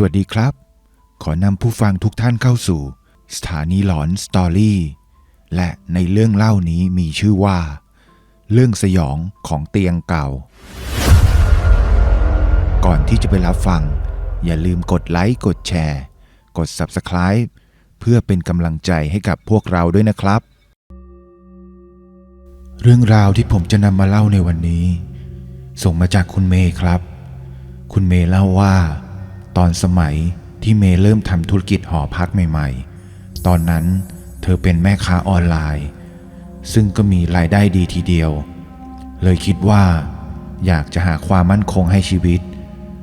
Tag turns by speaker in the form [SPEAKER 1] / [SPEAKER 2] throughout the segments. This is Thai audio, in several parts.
[SPEAKER 1] สวัสดีครับ ขอนำผู้ฟังทุกท่านเข้าสู่ สถานีหลอนสตอรี่และในเรื่องเล่านี้มีชื่อว่า เรื่องสยองของเตียงเก่า ก่อนที่จะไปรับฟัง อย่าลืมกดไลค์กดแชร์ กด Subscribe เพื่อเป็นกำลังใจให้กับพวกเราด้วยนะครับ เรื่องราวที่ผมจะนำมาเล่าในวันนี้ ส่งมาจากคุณเมย์ครับ คุณเมย์เล่าว่า ตอนสมัยที่เมย์เริ่มทำธุรกิจหอพักใหม่ ๆ ตอนนั้นเธอเป็นแม่ค้าออนไลน์ ซึ่งก็มีรายได้ดีทีเดียว เลยคิดว่า อยากจะหาความมั่นคงให้ชีวิต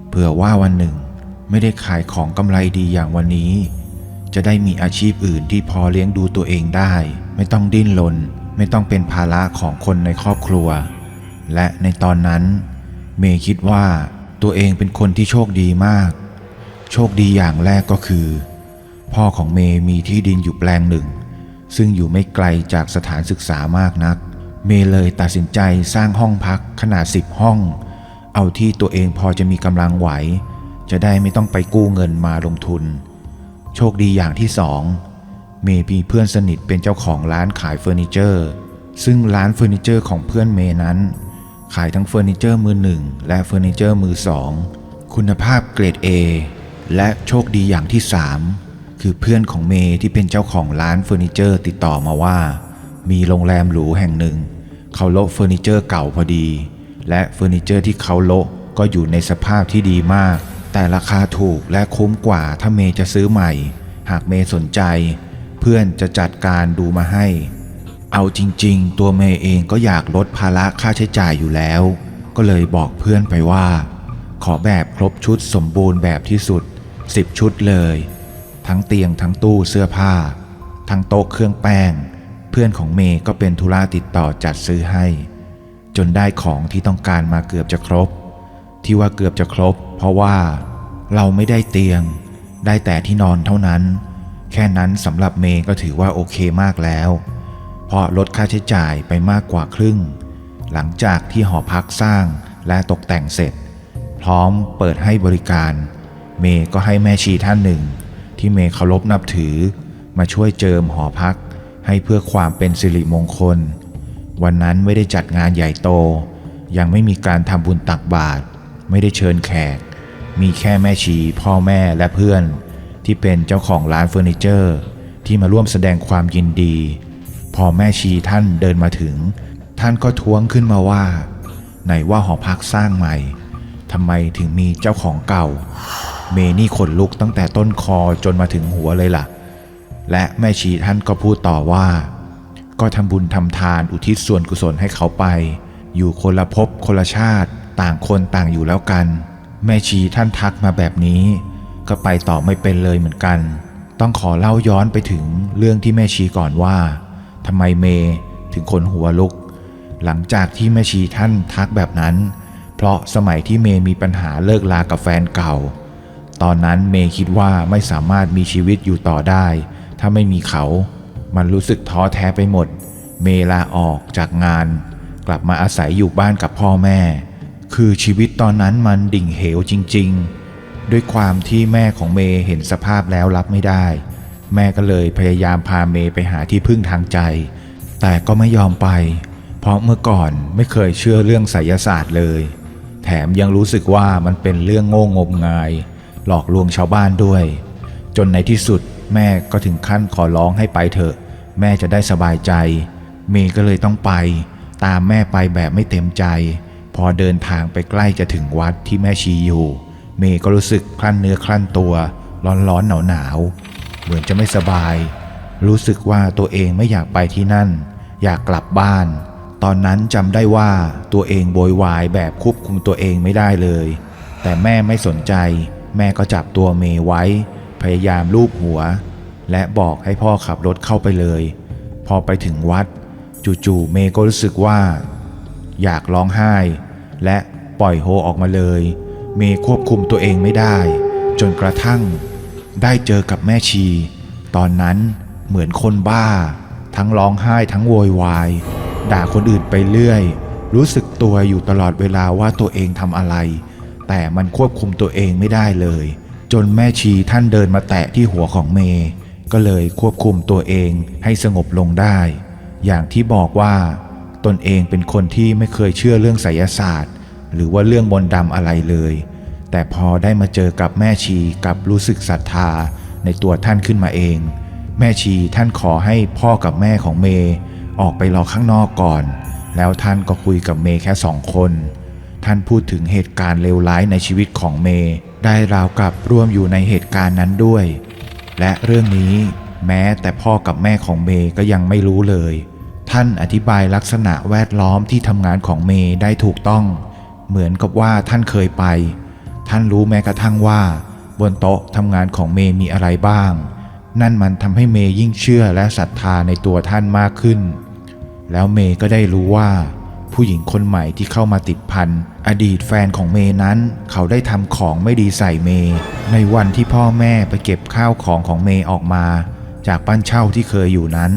[SPEAKER 1] เผื่อว่าวันหนึ่งไม่ได้ขายของกำไรดีอย่างวันนี้ จะได้มีอาชีพอื่นที่พอเลี้ยงดูตัวเองได้ ไม่ต้องดิ้นรนไม่ต้องเป็นภาระของคนในครอบครัว และในตอนนั้น เมย์คิดว่าตัวเองเป็นคนที่โชคดีมาก โชคดีอย่างแรกก็คือ พ่อของเมย์มีที่ดินอยู่แปลงหนึ่ง ซึ่งอยู่ไม่ไกลจากสถานศึกษามากนัก เมย์เลยตัดสินใจสร้างห้องพักขนาด 10 ห้อง เอาที่ตัวเองพอจะมีกำลังไหว จะได้ไม่ต้องไปกู้เงินมาลงทุน โชคดีอย่างที่สองเมย์มีเพื่อนสนิทเป็นเจ้าของร้านขายเฟอร์นิเจอร์ ซึ่งร้านเฟอร์นิเจอร์ของเพื่อนเมย์นั้น ขายทั้งเฟอร์นิเจอร์มือหนึ่งและเฟอร์นิเจอร์มือสองคุณภาพเกรด A และโชคดีอย่างที่3คือเพื่อนของเมย์ที่เป็นเจ้าของร้านเฟอร์นิเจอร์ติดต่อมาว่า มีโรงแรมหรูแห่งหนึ่ง เขาโละเฟอร์นิเจอร์เก่าพอดี และเฟอร์นิเจอร์ที่เขาโละก็อยู่ในสภาพที่ดีมาก แต่ราคาถูกและคุ้มกว่าถ้าเมย์จะซื้อใหม่ หากเมย์สนใจ เพื่อนจะจัดการดูมาให้ เอาจริงๆ ตัวเมย์เองก็อยากลดภาระค่าใช้จ่ายอยู่แล้ว ก็เลยบอกเพื่อนไปว่า ขอแบบครบชุดสมบูรณ์แบบที่สุด 10ชุดเลย ทั้งเตียงทั้งตู้เสื้อผ้า ทั้งโต๊ะเครื่องแป้ง เพื่อนของเมย์ก็เป็นธุระติดต่อจัดซื้อให้ จนได้ของที่ต้องการมาเกือบจะครบ ที่ว่าเกือบจะครบ เพราะว่าเราไม่ได้เตียง ได้แต่ที่นอนเท่านั้น แค่นั้นสำหรับเมย์ก็ถือว่าโอเคมากแล้ว เพราะลดค่าใช้จ่ายไปมากกว่าครึ่ง หลังจากที่หอพักสร้างและตกแต่งเสร็จ พร้อมเปิดให้บริการ เมย์ก็ให้แม่ชีท่านหนึ่ง ที่เมย์เคารพนับถือ มาช่วยเจิมหอพัก ให้เพื่อความเป็นสิริมงคล วันนั้นไม่ได้จัดงานใหญ่โต ยังไม่มีการทำบุญตักบาตรไม่ได้เชิญแขก มีแค่แม่ชีพ่อแม่และเพื่อน ที่เป็นเจ้าของร้านเฟอร์นิเจอร์ ที่มาร่วมแสดงความยินดี พอแม่ชีท่านเดินมาถึง ท่านก็ท้วงขึ้นมาว่า ไหนว่าหอพักสร้างใหม่ทำไมถึงมีเจ้าของเก่า เมนี่ขนลุกตั้งแต่ต้นคอจนมาถึงหัวเลยล่ะ และแม่ชีท่านก็พูดต่อว่า ก็ทำบุญทำทานอุทิศส่วนกุศลให้เขาไป อยู่คนละภพคนละชาติ ต่างคนต่างอยู่แล้วกัน แม่ชีท่านทักมาแบบนี้ ก็ไปต่อไม่เป็นเลยเหมือนกัน ต้องขอเล่าย้อนไปถึงเรื่องที่แม่ชีก่อนว่าทำไมเมย์ถึงขนหัวลุก หลังจากที่แม่ชีท่านทักแบบนั้น เพราะสมัยที่เมย์มีปัญหาเลิกลากับแฟนเก่า ตอนนั้นเมย์คิดว่าไม่สามารถมีชีวิตอยู่ต่อได้ ถ้าไม่มีเขา มันรู้สึกท้อแท้ไปหมด เมย์ลาออกจากงาน กลับมาอาศัยอยู่บ้านกับพ่อแม่ คือชีวิตตอนนั้นมันดิ่งเหวจริง ๆ ด้วยความที่แม่ของเมย์เห็นสภาพแล้วรับไม่ได้ แม่ก็เลยพยายามพาเมย์ไปหาที่พึ่งทางใจ แต่ก็ไม่ยอมไป เพราะเมื่อก่อนไม่เคยเชื่อเรื่องไสยศาสตร์เลย แถมยังรู้สึกว่ามันเป็นเรื่องโง่งมงาย หลอกลวงชาวบ้านด้วย จนในที่สุดแม่ก็ถึงขั้นขอร้องให้ไปเถอะ แม่จะได้สบายใจ เมย์ก็เลยต้องไป ตามแม่ไปแบบไม่เต็มใจ พอเดินทางไปใกล้จะถึงวัดที่แม่ชีอยู่ เมย์ก็รู้สึกคลั่นเนื้อคลั่นตัว ร้อนๆหนาวๆเหมือนจะไม่สบาย รู้สึกว่าตัวเองไม่อยากไปที่นั่น อยากกลับบ้าน ตอนนั้นจำได้ว่าตัวเองโวยวายแบบควบคุมตัวเองไม่ได้เลย แต่แม่ไม่สนใจ แม่ก็จับตัวเมย์ไว้ พยายามลูบหัว และบอกให้พ่อขับรถเข้าไปเลย พอไปถึงวัด จู่ๆเมย์ก็รู้สึกว่า อยากร้องไห้ และปล่อยโฮออกมาเลย เมย์ควบคุมตัวเองไม่ได้ จนกระทั่ง ได้เจอกับแม่ชี ตอนนั้นเหมือนคนบ้า ทั้งร้องไห้ทั้งโวยวาย ด่าคนอื่นไปเรื่อย รู้สึกตัวอยู่ตลอดเวลาว่าตัวเองทำอะไร แต่มันควบคุมตัวเองไม่ได้เลย จนแม่ชีท่านเดินมาแตะที่หัวของเมย์ก็เลยควบคุมตัวเองให้สงบลงได้ อย่างที่บอกว่าตนเองเป็นคนที่ไม่เคยเชื่อเรื่องไสยศาสตร์ หรือว่าเรื่องมนต์ดำอะไรเลย แต่พอได้มาเจอกับแม่ชีกลับรู้สึกศรัทธาในตัวท่านขึ้นมาเอง แม่ชีท่านขอให้พ่อกับแม่ของเมย์ออกไปรอข้างนอกก่อน แล้วท่านก็คุยกับเมย์แค่สองคน ท่านพูดถึงเหตุการณ์เลวร้ายในชีวิตของเมย์ได้ราวกับร่วมอยู่ในเหตุการณ์นั้นด้วย และเรื่องนี้แม้แต่พ่อกับแม่ของเมย์ก็ยังไม่รู้เลย ท่านอธิบายลักษณะแวดล้อมที่ทำงานของเมย์ได้ถูกต้อง เหมือนกับว่าท่านเคยไป ท่านรู้แม้กระทั่งว่า บนโต๊ะทำงานของเมย์มีอะไรบ้าง นั่นมันทำให้เมย์ยิ่งเชื่อและศรัทธาในตัวท่านมากขึ้น แล้วเมย์ก็ได้รู้ว่า ผู้หญิงคนใหม่ที่เข้ามาติดพัน อดีตแฟนของเมย์นั้น เขาได้ทำของไม่ดีใส่เมย์ในวันที่พ่อแม่ไปเก็บข้าวของของเมย์ออกมา จากบ้านเช่าที่เคยอยู่นั้น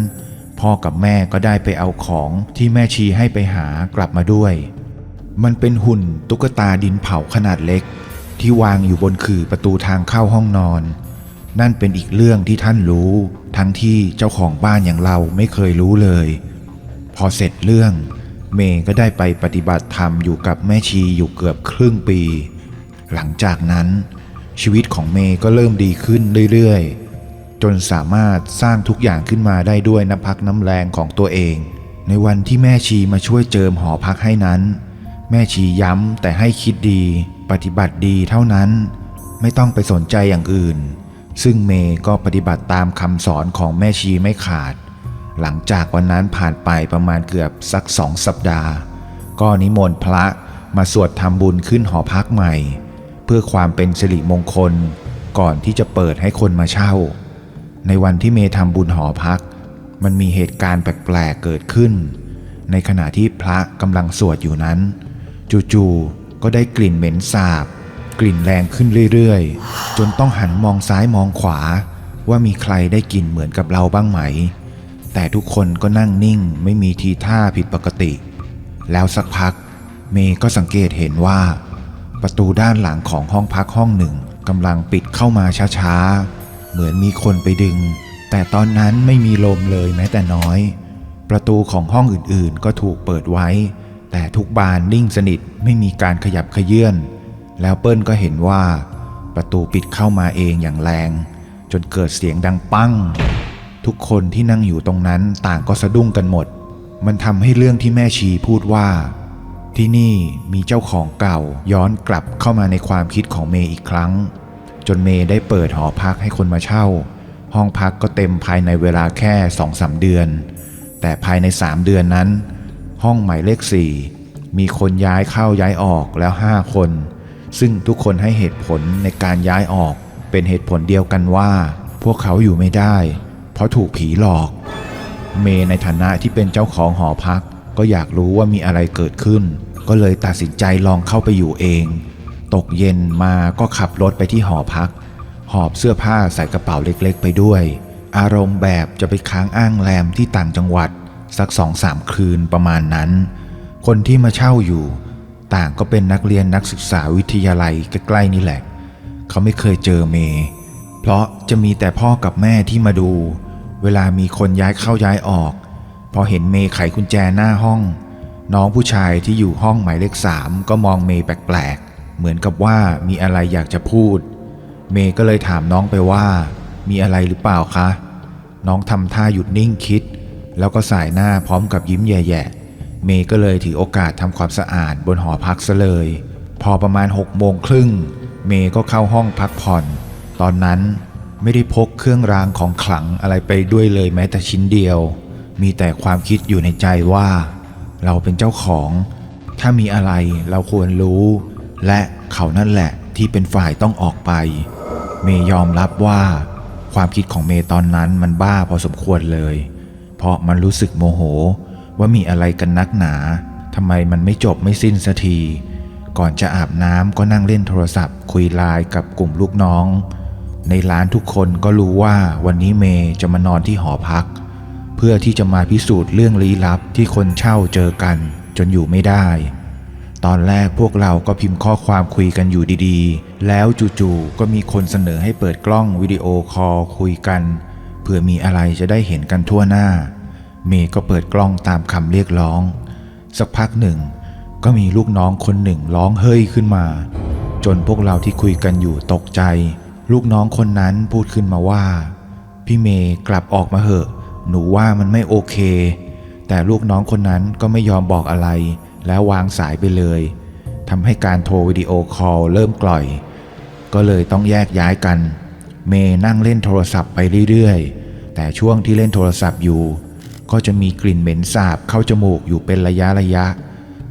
[SPEAKER 1] พ่อกับแม่ก็ได้ไปเอาของที่แม่ชีให้ไปหากลับมาด้วย มันเป็นหุ่นตุ๊กตาดินเผาขนาดเล็ก ที่วางอยู่บนขื่อประตูทางเข้าห้องนอน นั่นเป็นอีกเรื่องที่ท่านรู้ ทั้งที่เจ้าของบ้านอย่างเราไม่เคยรู้เลย พอเสร็จเรื่อง เมย์ก็ได้ไปปฏิบัติธรรมอยู่กับแม่ชีอยู่เกือบครึ่งปี หลังจากนั้น ชีวิตของเมย์ก็เริ่มดีขึ้นเรื่อยๆ จนสามารถสร้างทุกอย่างขึ้นมาได้ด้วยน้ำพักน้ำแรงของตัวเอง ในวันที่แม่ชีมาช่วยเจิมหอพักให้นั้น แม่ชีย้ำแต่ให้คิดดี ปฏิบัติดีเท่านั้น ไม่ต้องไปสนใจอย่างอื่น ซึ่งเมย์ก็ปฏิบัติตามคำสอนของแม่ชีไม่ขาด หลังจากวันนั้นผ่านไปประมาณเกือบสักสองสัปดาห์ ก็นิมนต์พระมาสวดทำบุญขึ้นหอพักใหม่ เพื่อความเป็นสิริมงคลก่อนที่จะเปิดให้คนมาเช่า ในวันที่เมย์ทำบุญหอพัก มันมีเหตุการณ์แปลกๆเกิดขึ้น ในขณะที่พระกำลังสวดอยู่นั้น จู่ๆก็ได้กลิ่นเหม็นสาบ กลิ่นแรงขึ้นเรื่อยๆ จนต้องหันมองซ้ายมองขวา ว่ามีใครได้กลิ่นเหมือนกับเราบ้างไหม แต่ทุกคนก็นั่งนิ่งไม่มีทีท่าผิดปกติ แล้วสักพัก เมย์ก็สังเกตเห็นว่า ประตูด้านหลังของห้องพักห้องหนึ่งกำลังปิดเข้ามาช้าๆ เหมือนมีคนไปดึง แต่ตอนนั้นไม่มีลมเลยแม้แต่น้อย ประตูของห้องอื่นๆ ก็ถูกเปิดไว้ แต่ทุกบานนิ่งสนิทไม่มีการขยับเขยื่นแล้วเปิ้ลก็เห็นว่า ประตูปิดเข้ามาเองอย่างแรง จนเกิดเสียงดังปั้ง ทุกคนที่นั่งอยู่ตรงนั้นต่างก็สะดุ้งกันหมด มันทำให้เรื่องที่แม่ชีพูดว่า ที่นี่มีเจ้าของเก่าย้อนกลับเข้ามาในความคิดของเมย์อีกครั้ง จนเมย์ได้เปิดหอพักให้คนมาเช่า ห้องพักก็เต็มภายในเวลาแค่สองสาเดือน แต่ภายในสามเดือนนั้น ห้องหมายเลขสี่มีคนย้ายเข้าย้ายออกแล้วห้าคน ซึ่งทุกคนให้เหตุผลในการย้ายออกเป็นเหตุผลเดียวกันว่า พวกเขาอยู่ไม่ได้ เพราะถูกผีหลอก เมย์ในฐานะที่เป็นเจ้าของหอพัก ก็อยากรู้ว่ามีอะไรเกิดขึ้น ก็เลยตัดสินใจลองเข้าไปอยู่เอง ตกเย็นมาก็ขับรถไปที่หอพัก หอบเสื้อผ้าใส่กระเป๋าเล็กๆ ไปด้วย อารมณ์แบบจะไปค้างอ้างแรมที่ต่างจังหวัด สักสองสามคืนประมาณนั้น คนที่มาเช่าอยู่ ต่างก็เป็นนักเรียนนักศึกษาวิทยาลัยใกล้ๆนี่แหละ เขาไม่เคยเจอเมย์เพราะจะมีแต่พ่อกับแม่ที่มาดู เวลามีคนย้ายเข้าย้ายออก พอเห็นเมย์ไขกุญแจหน้าห้อง น้องผู้ชายที่อยู่ห้องหมายเลขสามก็มองเมย์แปลกๆ เหมือนกับว่ามีอะไรอยากจะพูด เมย์ก็เลยถามน้องไปว่า มีอะไรหรือเปล่าคะ น้องทำท่าหยุดนิ่งคิด แล้วก็สายหน้าพร้อมกับยิ้มแย่ๆ เมย์ก็เลยถือโอกาสทำความสะอาดบนหอพักซะเลย พอประมาณหกโมงครึ่ง เมย์ก็เข้าห้องพักผ่อน ตอนนั้น ไม่ได้พกเครื่องรางของขลังอะไรไปด้วยเลยแม้แต่ชิ้นเดียว มีแต่ความคิดอยู่ในใจว่า เราเป็นเจ้าของ ถ้ามีอะไรเราควรรู้ และเขานั่นแหละที่เป็นฝ่ายต้องออกไป เมย์ยอมรับว่า ความคิดของเมย์ตอนนั้นมันบ้าพอสมควรเลย เพราะมันรู้สึกโมโห ว่ามีอะไรกันนักหนาทำไมมันไม่จบไม่สิ้นสักที ก่อนจะอาบน้ำก็นั่งเล่นโทรศัพท์ คุยไลน์กับกลุ่มลูกน้อง ในร้านทุกคนก็รู้ว่าวันนี้เมย์จะมานอนที่หอพัก เพื่อที่จะมาพิสูจน์เรื่องลี้ลับที่คนเช่าเจอกันจนอยู่ไม่ได้ ตอนแรกพวกเราก็พิมพ์ข้อความคุยกันอยู่ดีๆ แล้วจู่ๆก็มีคนเสนอให้เปิดกล้องวิดีโอคอลคุยกันเผื่อมีอะไรจะได้เห็นกันทั่วหน้า เมย์ก็เปิดกล้องตามคำเรียกร้อง สักพักหนึ่ง ก็มีลูกน้องคนหนึ่งร้องเฮ้ยขึ้นมา จนพวกเราที่คุยกันอยู่ตกใจ ลูกน้องคนนั้นพูดขึ้นมาว่า พี่เมย์กลับออกมาเหอะ หนูว่ามันไม่โอเค แต่ลูกน้องคนนั้นก็ไม่ยอมบอกอะไร แล้ววางสายไปเลยทำให้การโทรวิดีโอคอลเริ่มกล่อย ก็เลยต้องแยกย้ายกัน เมย์นั่งเล่นโทรศัพท์ไปเรื่อยๆ แต่ช่วงที่เล่นโทรศัพท์อยู่ ก็จะมีกลิ่นเหม็นสาบเข้าจมูกอยู่เป็นระยะระยะ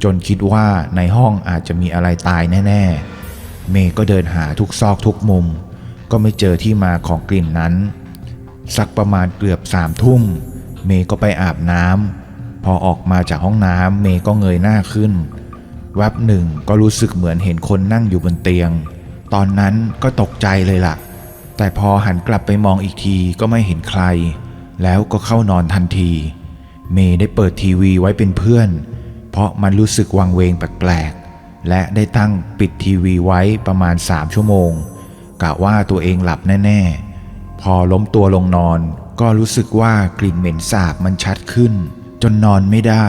[SPEAKER 1] จนคิดว่าในห้องอาจจะมีอะไรตายแน่ ๆ เมย์ก็เดินหาทุกซอกทุกมุม ก็ไม่เจอที่มาของกลิ่นนั้น สักประมาณเกือบสามทุ่ม เมย์ก็ไปอาบน้ำพอออกมาจากห้องน้ำเมย์ก็เงยหน้าขึ้น แวบหนึ่งก็รู้สึกเหมือนเห็นคนนั่งอยู่บนเตียง ตอนนั้นก็ตกใจเลยล่ะ แต่พอหันกลับไปมองอีกทีก็ไม่เห็นใคร แล้วก็เข้านอนทันที เมย์ได้เปิดทีวีไว้เป็นเพื่อน เพราะมันรู้สึกวังเวงแปลกๆและได้ตั้งปิดทีวีไว้ประมาณ3ชั่วโมง กะว่าตัวเองหลับแน่ๆ พอล้มตัวลงนอนก็รู้สึกว่ากลิ่นเหม็นสาบมันชัดขึ้น จนนอนไม่ได้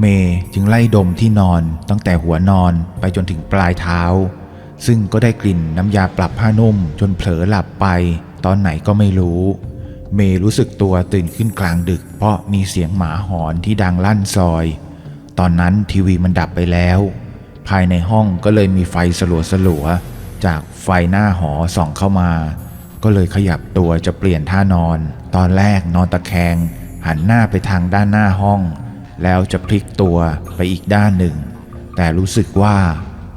[SPEAKER 1] เมย์จึงไล่ดมที่นอนตั้งแต่หัวนอนไปจนถึงปลายเท้า ซึ่งก็ได้กลิ่นน้ำยาปรับผ้านุ่ม จนเผลอหลับไป ตอนไหนก็ไม่รู้ เมย์รู้สึกตัวตื่นขึ้นกลางดึก เพราะมีเสียงหมาหอนที่ดังลั่นซอย ตอนนั้นทีวีมันดับไปแล้ว ภายในห้องก็เลยมีไฟสลัวสลัวๆ จากไฟหน้าหอส่องเข้ามา ก็เลยขยับตัวจะเปลี่ยนท่านอน ตอนแรกนอนตะแคง หันหน้าไปทางด้านหน้าห้อง แล้วจะพลิกตัวไปอีกด้านหนึ่ง แต่รู้สึกว่า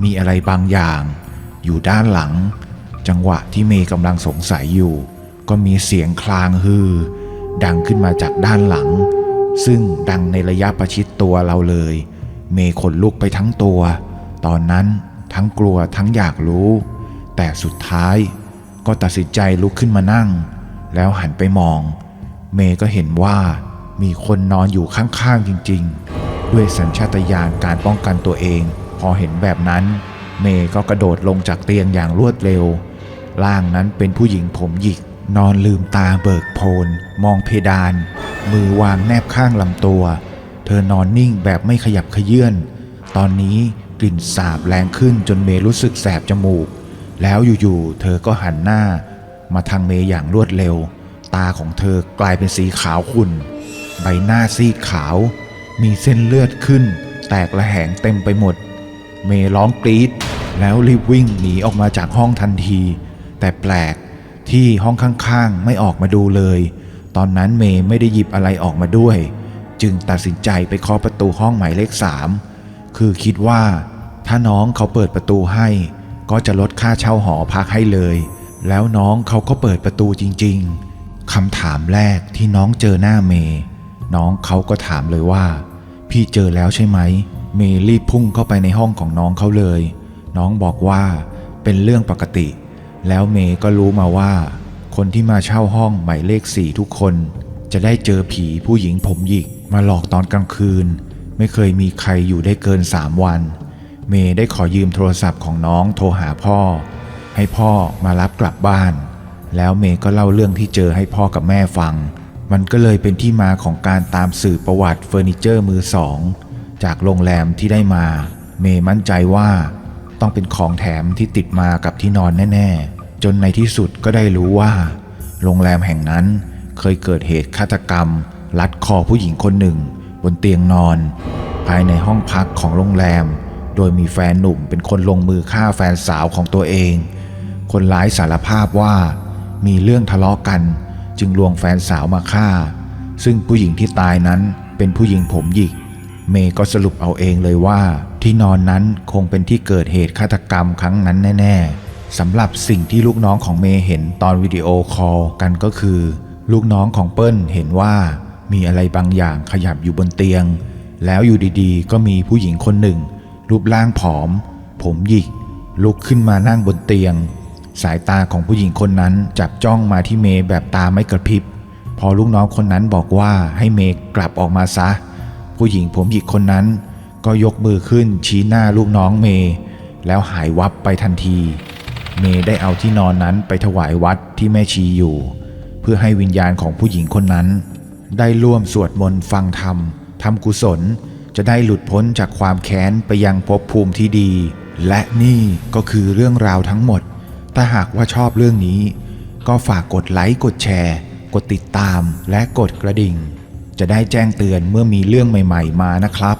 [SPEAKER 1] มีอะไรบางอย่าง อยู่ด้านหลัง จังหวะที่เมย์กำลังสงสัยอยู่ ก็มีเสียงคลางฮือ ดังขึ้นมาจากด้านหลัง ซึ่งดังในระยะประชิดตัวเราเลย เมย์ขนลุกไปทั้งตัว ตอนนั้นทั้งกลัวทั้งอยากรู้ แต่สุดท้ายก็ตัดสินใจลุกขึ้นมานั่ง แล้วหันไปมอง เมย์ก็เห็นว่ามีคนนอนอยู่ข้างๆจริงๆ ด้วยสัญชาตญาณการป้องกันตัวเอง พอเห็นแบบนั้น เมย์ก็กระโดดลงจากเตียงอย่างรวดเร็ว ร่างนั้นเป็นผู้หญิงผมหยิก นอนลืมตาเบิกโพลนมองเพดาน มือวางแนบข้างลำตัว เธอนอนนิ่งแบบไม่ขยับเขยื่อนตอนนี้กลิ่นสาบแรงขึ้นจนเมย์รู้สึกแสบจมูก แล้วอยู่ๆเธอก็หันหน้ามาทางเมย์อย่างรวดเร็ว ตาของเธอกลายเป็นสีขาวขุ่น ใบหน้าซีดขาว มีเส้นเลือดขึ้น แตกระแหงเต็มไปหมด เมย์ร้องกรีดแล้วรีบวิ่งหนีออกมาจากห้องทันที แต่แปลกที่ห้องข้างๆ ไม่ออกมาดูเลย ตอนนั้นเมย์ไม่ได้หยิบอะไรออกมาด้วย จึงตัดสินใจไปเคาะประตูห้องหมายเลขสามคือคิดว่าถ้าน้องเขาเปิดประตูให้ ก็จะลดค่าเช่าหอพักให้เลย แล้วน้องเขาก็เปิดประตูจริง ๆคำถามแรกที่น้องเจอหน้าเมย์น้องเขาก็ถามเลยว่า พี่เจอแล้วใช่ไหม เมย์รีบพุ่งเข้าไปในห้องของน้องเขาเลย น้องบอกว่าเป็นเรื่องปกติ แล้วเมย์ก็รู้มาว่า คนที่มาเช่าห้องหมายเลขสี่ทุกคน จะได้เจอผีผู้หญิงผมหยิกมาหลอกตอนกลางคืน ไม่เคยมีใครอยู่ได้เกินสามวัน เมย์ได้ขอยืมโทรศัพท์ของน้องโทรหาพ่อ ให้พ่อมารับกลับบ้าน แล้วเมย์ก็เล่าเรื่องที่เจอให้พ่อกับแม่ฟัง มันก็เลยเป็นที่มาของการตามสืบประวัติเฟอร์นิเจอร์มือสอง จากโรงแรมที่ได้มา เมย์มั่นใจว่า ต้องเป็นของแถมที่ติดมากับที่นอนแน่ ๆ จนในที่สุดก็ได้รู้ว่า โรงแรมแห่งนั้นเคยเกิดเหตุฆาตกรรม ลัดคอผู้หญิงคนหนึ่ง บนเตียงนอน ภายในห้องพักของโรงแรม โดยมีแฟนหนุ่มเป็นคนลงมือฆ่าแฟนสาวของตัวเอง คนร้ายสารภาพว่ามีเรื่องทะเลาะกัน จึงลวงแฟนสาวมาฆ่า ซึ่งผู้หญิงที่ตายนั้นเป็นผู้หญิงผมหยิก เมย์ก็สรุปเอาเองเลยว่า ที่นอนนั้นคงเป็นที่เกิดเหตุฆาตกรรมครั้งนั้นแน่ๆสำหรับสิ่งที่ลูกน้องของเมย์เห็นตอนวิดีโอคอลกันก็คือ ลูกน้องของเปิ้ลเห็นว่ามีอะไรบางอย่างขยับอยู่บนเตียง แล้วอยู่ดีๆ ก็มีผู้หญิงคนหนึ่ง รูปร่างผอม ผมหยิก ลุกขึ้นมานั่งบนเตียง สายตาของผู้หญิงคนนั้นจับจ้องมาที่เมย์แบบตาไม่กระพริบ พอลูกน้องคนนั้นบอกว่าให้เมย์กลับออกมาซะ ผู้หญิงผมหยิกคนนั้น ก็ยกมือขึ้นชี้หน้าลูกน้องเมย์แล้วหายวับไปทันที เมย์ได้เอาที่นอนนั้นไปถวายวัดที่แม่ชีอยู่ เพื่อให้วิญญาณของผู้หญิงคนนั้น ได้ร่วมสวดมนต์ฟังธรรมทำกุศล จะได้หลุดพ้นจากความแค้นไปยังภพภูมิที่ดี และนี่ก็คือเรื่องราวทั้งหมด ถ้าหากว่าชอบเรื่องนี้ ก็ฝากกดไลค์กดแชร์ กดติดตามและกดกระดิ่ง จะได้แจ้งเตือนเมื่อมีเรื่องใหม่ ๆ มานะครับ